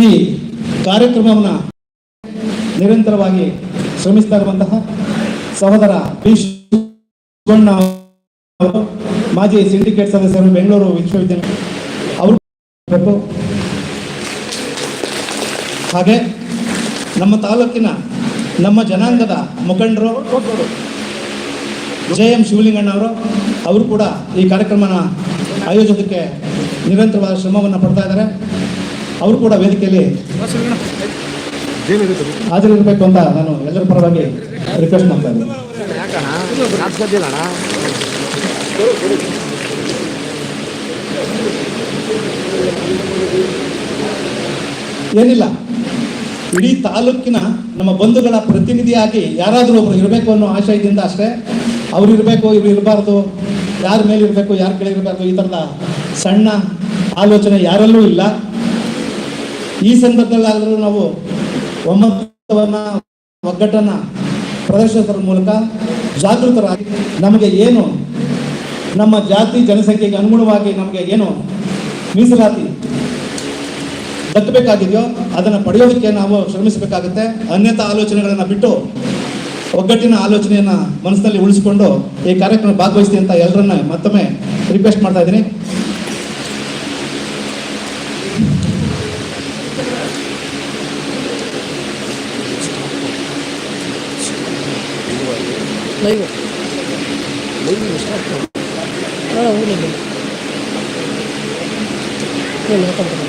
ಈ ಕಾರ್ಯಕ್ರಮವನ್ನು ನಿರಂತರವಾಗಿ ಶ್ರಮಿಸ್ತಾ ಇರುವಂತಹ ಸಹೋದರ ಅವರು, ಮಾಜಿ ಸಿಂಡಿಕೇಟ್ ಸದಸ್ಯರು ಬೆಂಗಳೂರು ವಿಶ್ವವಿದ್ಯಾಲಯ ಅವರು. ಹಾಗೆ ನಮ್ಮ ತಾಲೂಕಿನ ನಮ್ಮ ಜನಾಂಗದ ಮುಖಂಡರು ಜೆ ಎಂ ಶಿವಲಿಂಗಣ್ಣ ಅವರು ಅವರು ಕೂಡ ಈ ಕಾರ್ಯಕ್ರಮನ ಆಯೋಜಕಕ್ಕೆ ನಿರಂತರವಾದ ಶ್ರಮವನ್ನು ಪಡ್ತಾ ಇದ್ದಾರೆ ಅವರು ಕೂಡ ವೇದಿಕೆಯಲ್ಲಿ ಹಾಜರಿರಬೇಕು ಅಂತ ನಾನು ಎಲ್ಲರ ಪರವಾಗಿ ರಿಕ್ವೆಸ್ಟ್ ಮಾಡ್ತಾ ಇದ್ದೀನಿ. ಏನಿಲ್ಲ, ಇಡೀ ತಾಲೂಕಿನ ನಮ್ಮ ಬಂಧುಗಳ ಪ್ರತಿನಿಧಿಯಾಗಿ ಯಾರಾದರೂ ಒಬ್ರು ಇರಬೇಕು ಅನ್ನೋ ಆಶಯದಿಂದ ಅಷ್ಟೇ ಅವ್ರು ಇರಬೇಕು, ಇವ್ರು ಇರಬಾರ್ದು, ಯಾರ ಮೇಲೆ ಇರಬೇಕು ಯಾರ ಕೆಳಗಿರಬಾರ್ದು ಈ ಥರದ ಸಣ್ಣ ಆಲೋಚನೆ ಯಾರಲ್ಲೂ ಇಲ್ಲ. ಈ ಸಂದರ್ಭದಲ್ಲಾದರೂ ನಾವು ಒಮ್ಮತವನ್ನ ಒಗ್ಗಟ್ಟನ್ನು ಪ್ರದರ್ಶಿಸೋದ್ರ ಮೂಲಕ ಜಾಗೃತರಾಗಿ ನಮಗೆ ಏನು ನಮ್ಮ ಜಾತಿ ಜನಸಂಖ್ಯೆಗೆ ಅನುಗುಣವಾಗಿ ನಮಗೆ ಏನು ಮೀಸಲಾತಿ ದಕ್ಕಬೇಕಾಗಿದೆಯೋ ಅದನ್ನು ಪಡೆಯೋದಕ್ಕೆ ನಾವು ಶ್ರಮಿಸಬೇಕಾಗುತ್ತೆ. ಅನ್ಯತಾ ಆಲೋಚನೆಗಳನ್ನು ಬಿಟ್ಟು ಒಗ್ಗಟ್ಟಿನ ಆಲೋಚನೆಯನ್ನು ಮನಸ್ಸಿನಲ್ಲಿ ಉಳಿಸಿಕೊಂಡು ಈ ಕಾರ್ಯಕ್ರಮ ಭಾಗವಹಿಸ್ತೀನಿ ಅಂತ ಎಲ್ಲರನ್ನ ಮತ್ತೊಮ್ಮೆ ರಿಕ್ವೆಸ್ಟ್ ಮಾಡ್ತಾ ಇದ್ದೀನಿ. ಲೈವ್ ಲೈವ್ ಏನು ಹಾಕೊಂಡ್ರೆ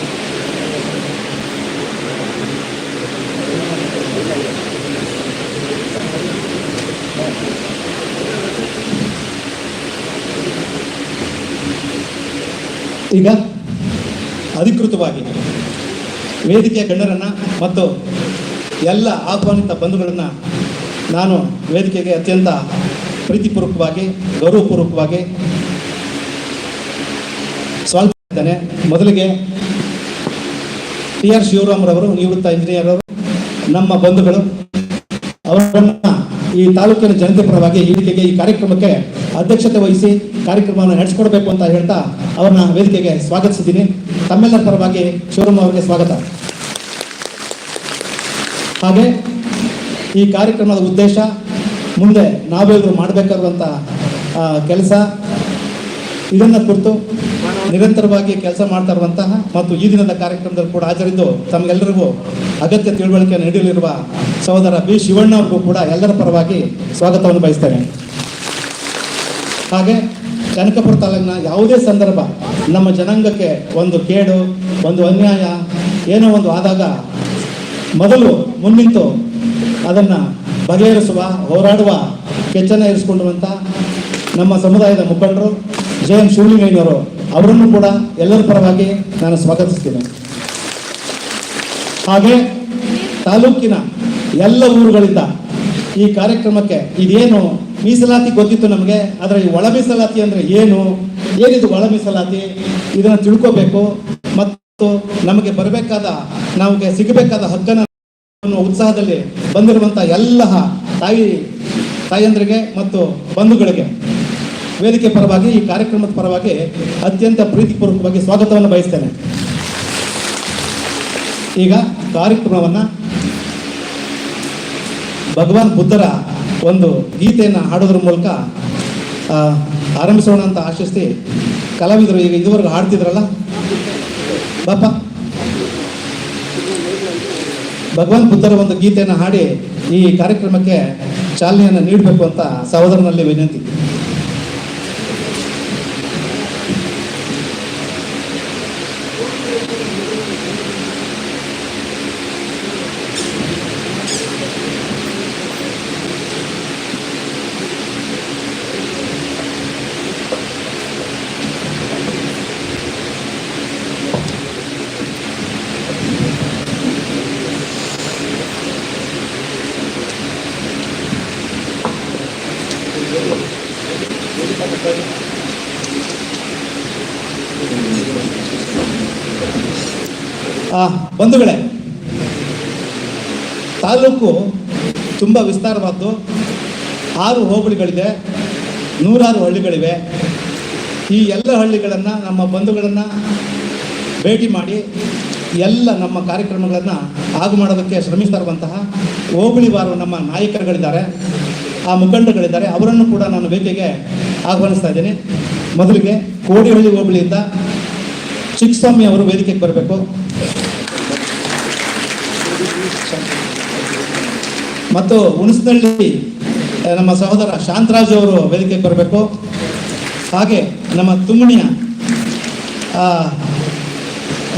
ಈಗ ಅಧಿಕೃತವಾಗಿ ವೇದಿಕೆಯ ಗಣ್ಯರನ್ನು ಮತ್ತು ಎಲ್ಲ ಆಹ್ವಾನಿತ ಬಂಧುಗಳನ್ನು ನಾನು ವೇದಿಕೆಗೆ ಅತ್ಯಂತ ಪ್ರೀತಿಪೂರ್ವಕವಾಗಿ, ಗೌರವಪೂರ್ವಕವಾಗಿ ಸ್ವಾಗತಿಸಿದ್ದೇನೆ ಮೊದಲಿಗೆ ಟಿ ಆರ್ ಶಿವರಾಮ್ರವರು ನಿವೃತ್ತ ಇಂಜಿನಿಯರ್ ಅವರು ನಮ್ಮ ಬಂಧುಗಳು, ಅವರನ್ನು ಈ ತಾಲೂಕಿನ ಜನತೆ ಪರವಾಗಿ ವೇದಿಕೆಗೆ ಈ ಕಾರ್ಯಕ್ರಮಕ್ಕೆ ಅಧ್ಯಕ್ಷತೆ ವಹಿಸಿ ಕಾರ್ಯಕ್ರಮವನ್ನು ನಡೆಸಿಕೊಡ್ಬೇಕು ಅಂತ ಹೇಳ್ತಾ ಅವರನ್ನ ವೇದಿಕೆಗೆ ಸ್ವಾಗತಿಸಿದ್ದೀನಿ. ತಮ್ಮೆಲ್ಲರ ಪರವಾಗಿ ಶಿವರಾಮ್ ಅವರಿಗೆ ಸ್ವಾಗತ. ಹಾಗೆ ಈ ಕಾರ್ಯಕ್ರಮದ ಉದ್ದೇಶ ಮುಂದೆ ನಾವೆಲ್ಲರೂ ಮಾಡಬೇಕಾದಂಥ ಕೆಲಸ ಇದನ್ನು ಕುರಿತು ನಿರಂತರವಾಗಿ ಕೆಲಸ ಮಾಡ್ತಾ ಇರುವಂತಹ ಮತ್ತು ಈ ದಿನದ ಕಾರ್ಯಕ್ರಮದಲ್ಲಿ ಕೂಡ ಹಾಜರಿದ್ದು ತಮಗೆಲ್ಲರಿಗೂ ಅಗತ್ಯ ತಿಳುವಳಿಕೆ ನೀಡಲಿರುವ ಸಹೋದರ ಬಿ. ಶಿವಣ್ಣ ಕೂಡ ಎಲ್ಲರ ಪರವಾಗಿ ಸ್ವಾಗತವನ್ನು ಬಯಸ್ತೇನೆ. ಹಾಗೆ ಕನಕಪುರ ತಾಲೂಕಿನ ಯಾವುದೇ ಸಂದರ್ಭ ನಮ್ಮ ಜನಾಂಗಕ್ಕೆ ಒಂದು ಕೇಡು, ಒಂದು ಅನ್ಯಾಯ, ಏನೋ ಒಂದು ಆದಾಗ ಮೊದಲು ಮುನ್ನಿಂತು ಅದನ್ನು ಬಗೆಹರಿಸುವ, ಹೋರಾಡುವ ಕೆಚ್ಚನ್ನು ಇರಿಸಿಕೊಂಡಿರುವಂಥ ನಮ್ಮ ಸಮುದಾಯದ ಮುಖಂಡರು, ಜೆ ಎಂ ಶಿವಲಿಂಗಯ್ಯನವರು, ಅವರನ್ನು ಕೂಡ ಎಲ್ಲರ ಪರವಾಗಿ ನಾನು ಸ್ವಾಗತಿಸ್ತೀನಿ. ಹಾಗೆ ತಾಲೂಕಿನ ಎಲ್ಲ ಊರುಗಳಿಂದ ಈ ಕಾರ್ಯಕ್ರಮಕ್ಕೆ ಇದೇನು ಮೀಸಲಾತಿ ಗೊತ್ತಿತ್ತು ನಮಗೆ, ಆದರೆ ಈ ಒಳ ಮೀಸಲಾತಿ ಅಂದರೆ ಏನು, ಏನಿದು ಒಳ ಮೀಸಲಾತಿ, ಇದನ್ನು ತಿಳ್ಕೋಬೇಕು. ಮತ್ತು ನಮಗೆ ಬರಬೇಕಾದ, ನಮಗೆ ಸಿಗಬೇಕಾದ ಹಕ್ಕನ್ನು ಉತ್ಸಾಹದಲ್ಲಿ ಬಂದಿರುವಂತಹ ಎಲ್ಲ ತಾಯಿ, ತಾಯಂದ್ರಿಗೆ ಮತ್ತು ಬಂಧುಗಳಿಗೆ ವೇದಿಕೆ ಪರವಾಗಿ, ಈ ಕಾರ್ಯಕ್ರಮದ ಪರವಾಗಿ ಅತ್ಯಂತ ಪ್ರೀತಿಪೂರ್ವಕವಾಗಿ ಸ್ವಾಗತವನ್ನು ಬಯಸ್ತೇನೆ. ಈಗ ಕಾರ್ಯಕ್ರಮವನ್ನು ಭಗವಾನ್ ಬುದ್ಧರ ಒಂದು ಗೀತೆಯನ್ನು ಹಾಡೋದ್ರ ಮೂಲಕ ಆರಂಭಿಸೋಣ ಅಂತ ಆಶಿಸ್ತಿ. ಕಲಾವಿದರು ಈಗ ಇದುವರೆಗೂ ಹಾಡ್ತಿದ್ರಲ್ಲ? ಬಾಪ ಭಗವಾನ್ ಬುದ್ಧರ ಒಂದು ಗೀತೆಯನ್ನು ಹಾಡಿ ಈ ಕಾರ್ಯಕ್ರಮಕ್ಕೆ ಚಾಲನೆಯನ್ನು ನೀಡಬೇಕು ಅಂತ ಸಹೋದರನಲ್ಲಿ ವಿನಂತಿ. ಬಂಧುಗಳೇ, ತಾಲೂಕು ತುಂಬ ವಿಸ್ತಾರವಾದ್ದು. ಆರು ಹೋಬಳಿಗಳಿದೆ, ನೂರಾರು ಹಳ್ಳಿಗಳಿವೆ. ಈ ಎಲ್ಲ ಹಳ್ಳಿಗಳನ್ನು ನಮ್ಮ ಬಂಧುಗಳನ್ನು ಭೇಟಿ ಮಾಡಿ ಎಲ್ಲ ನಮ್ಮ ಕಾರ್ಯಕ್ರಮಗಳನ್ನು ಆಗು ಮಾಡೋದಕ್ಕೆ ಶ್ರಮಿಸ್ತಾ ಇರುವಂತಹ ಹೋಬಳಿ ವಾರ ನಮ್ಮ ನಾಯಕರುಗಳಿದ್ದಾರೆ. ಆ ಮುಖಂಡಗಳಿದ್ದಾರೆ ಅವರನ್ನು ಕೂಡ ನಾನು ವೇದಿಕೆಗೆ ಆಹ್ವಾನಿಸ್ತಾ ಇದ್ದೀನಿ. ಮೊದಲಿಗೆ ಕೋಡಿಹಳ್ಳಿ ಹೋಬಳಿಯಿಂದ ಚಿಕ್ಕಸ್ವಾಮಿ ಅವರು ವೇದಿಕೆಗೆ ಬರಬೇಕು. ಮತ್ತು ಹುಣಸನಹಳ್ಳಿ ನಮ್ಮ ಸಹೋದರ ಶಾಂತರಾಜು ಅವರು ವೇದಿಕೆಗೆ ಬರಬೇಕು. ಹಾಗೆ ನಮ್ಮ ತುಂಗಣಿಯ ಆ,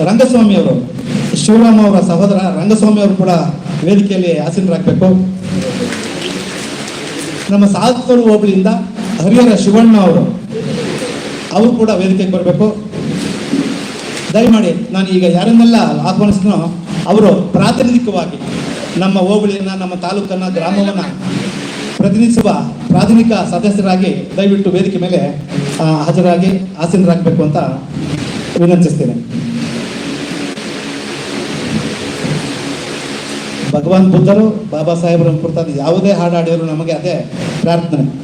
ರಂಗಸ್ವಾಮಿ ಅವರು ಶಿವರಾಮ ಅವರ ಸಹೋದರ ರಂಗಸ್ವಾಮಿ ಅವರು ಕೂಡ ವೇದಿಕೆಯಲ್ಲಿ ಆಸೀನರಾಗಬೇಕು ನಮ್ಮ ಸಾಧಕರು ಹೋಬಳಿಯಿಂದ ಹರಿಹರ ಶಿವಣ್ಣ ಅವರು ಅವರು ಕೂಡ ವೇದಿಕೆಗೆ ಬರಬೇಕು. ದಯಮಾಡಿ ನಾನು ಈಗ ಯಾರನ್ನೆಲ್ಲ ಆಹ್ವಾನಿಸ್ತೀನೋ ಅವರು ಪ್ರಾತಿನಿಧಿಕವಾಗಿ ನಮ್ಮ ಹೋಬಳಿಯನ್ನು, ನಮ್ಮ ತಾಲೂಕನ್ನು, ಗ್ರಾಮವನ್ನ ಪ್ರತಿನಿಧಿಸುವ ಪ್ರಾಥಮಿಕ ಸದಸ್ಯರಾಗಿ ದಯವಿಟ್ಟು ವೇದಿಕೆ ಮೇಲೆ ಹಾಜರಾಗಿ ಆಸೀನರಾಗಬೇಕು ಅಂತ ವಿನಂತಿಸ್ತೇನೆ. ಭಗವಾನ್ ಬುದ್ಧರು ಬಾಬಾ ಸಾಹೇಬರ ಕುರಿತಾದ ಯಾವುದೇ ಹಾಡು ನಮಗೆ ಅದೇ ಪ್ರಾರ್ಥನೆ.